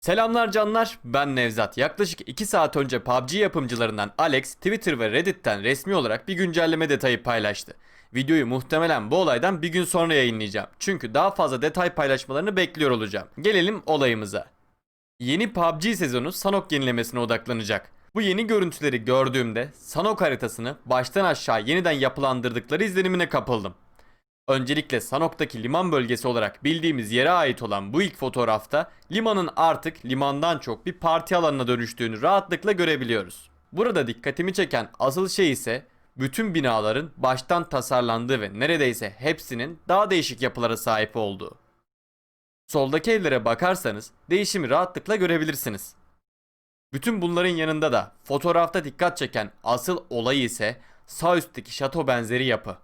Selamlar canlar, ben Nevzat. Yaklaşık 2 saat önce PUBG yapımcılarından Alex, Twitter ve Reddit'ten resmi olarak bir güncelleme detayı paylaştı. Videoyu muhtemelen bu olaydan bir gün sonra yayınlayacağım. Çünkü daha fazla detay paylaşmalarını bekliyor olacağım. Gelelim olayımıza. Yeni PUBG sezonu Sanok yenilemesine odaklanacak. Bu yeni görüntüleri gördüğümde Sanok haritasını baştan aşağı yeniden yapılandırdıkları izlenimine kapıldım. Öncelikle Sanok'taki liman bölgesi olarak bildiğimiz yere ait olan bu ilk fotoğrafta limanın artık limandan çok bir parti alanına dönüştüğünü rahatlıkla görebiliyoruz. Burada dikkatimi çeken asıl şey ise bütün binaların baştan tasarlandığı ve neredeyse hepsinin daha değişik yapılara sahip olduğu. Soldaki evlere bakarsanız değişimi rahatlıkla görebilirsiniz. Bütün bunların yanında da fotoğrafta dikkat çeken asıl olay ise sağ üstteki şato benzeri yapı.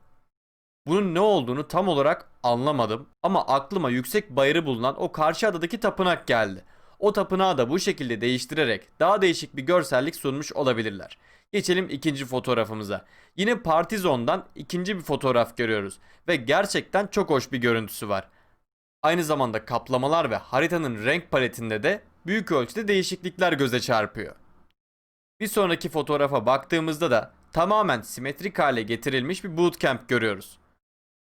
Bunun ne olduğunu tam olarak anlamadım ama aklıma yüksek bayırı bulunan o karşı adadaki tapınak geldi. O tapınağı da bu şekilde değiştirerek daha değişik bir görsellik sunmuş olabilirler. Geçelim ikinci fotoğrafımıza. Yine Partizon'dan ikinci bir fotoğraf görüyoruz ve gerçekten çok hoş bir görüntüsü var. Aynı zamanda kaplamalar ve haritanın renk paletinde de büyük ölçüde değişiklikler göze çarpıyor. Bir sonraki fotoğrafa baktığımızda da tamamen simetrik hale getirilmiş bir bootcamp görüyoruz.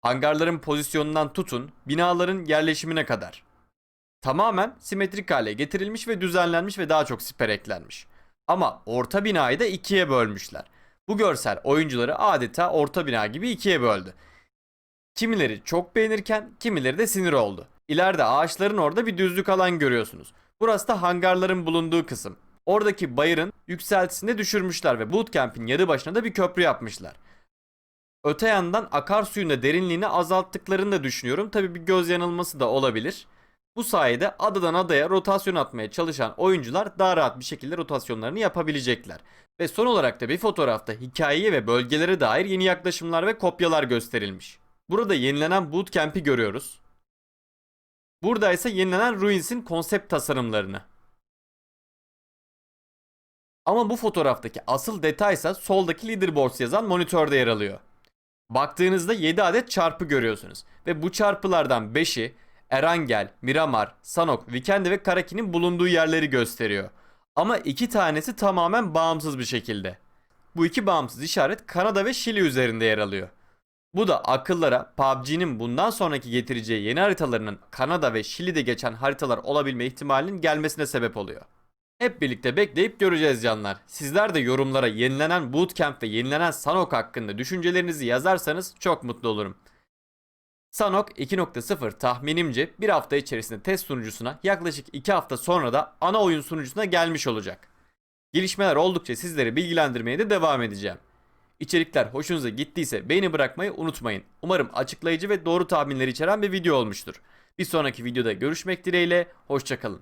Hangarların pozisyonundan tutun binaların yerleşimine kadar. Tamamen simetrik hale getirilmiş ve düzenlenmiş ve daha çok siper eklenmiş. Ama orta binayı da ikiye bölmüşler. Bu görsel oyuncuları adeta orta bina gibi ikiye böldü. Kimileri çok beğenirken kimileri de sinir oldu. İleride ağaçların orada bir düzlük alan görüyorsunuz. Burası da hangarların bulunduğu kısım. Oradaki bayırın yükseltisini düşürmüşler ve bootcamp'in yanı başına da bir köprü yapmışlar. Öte yandan akarsuyun da derinliğini azalttıklarını da düşünüyorum. Tabi bir göz yanılması da olabilir. Bu sayede adadan adaya rotasyon atmaya çalışan oyuncular daha rahat bir şekilde rotasyonlarını yapabilecekler. Ve son olarak da bir fotoğrafta hikayeye ve bölgelere dair yeni yaklaşımlar ve kopyalar gösterilmiş. Burada yenilenen bootcamp'i görüyoruz. Burada ise yenilenen Ruins'in konsept tasarımlarını. Ama bu fotoğraftaki asıl detaysa soldaki leaderboards yazan monitörde yer alıyor. Baktığınızda 7 adet çarpı görüyorsunuz. Ve bu çarpılardan 5'i Erangel, Miramar, Sanok, Vikendi ve Karaki'nin bulunduğu yerleri gösteriyor. Ama iki tanesi tamamen bağımsız bir şekilde. Bu iki bağımsız işaret Kanada ve Şili üzerinde yer alıyor. Bu da akıllara PUBG'nin bundan sonraki getireceği yeni haritalarının Kanada ve Şili'de geçen haritalar olabilme ihtimalinin gelmesine sebep oluyor. Hep birlikte bekleyip göreceğiz canlar. Sizler de yorumlara yenilenen Bootcamp ve yenilenen Sanok hakkında düşüncelerinizi yazarsanız çok mutlu olurum. Sanok 2.0 tahminimce bir hafta içerisinde test sunucusuna yaklaşık 2 hafta sonra da ana oyun sunucusuna gelmiş olacak. Gelişmeler oldukça sizleri bilgilendirmeye de devam edeceğim. İçerikler hoşunuza gittiyse beğeni bırakmayı unutmayın. Umarım açıklayıcı ve doğru tahminleri içeren bir video olmuştur. Bir sonraki videoda görüşmek dileğiyle, hoşçakalın.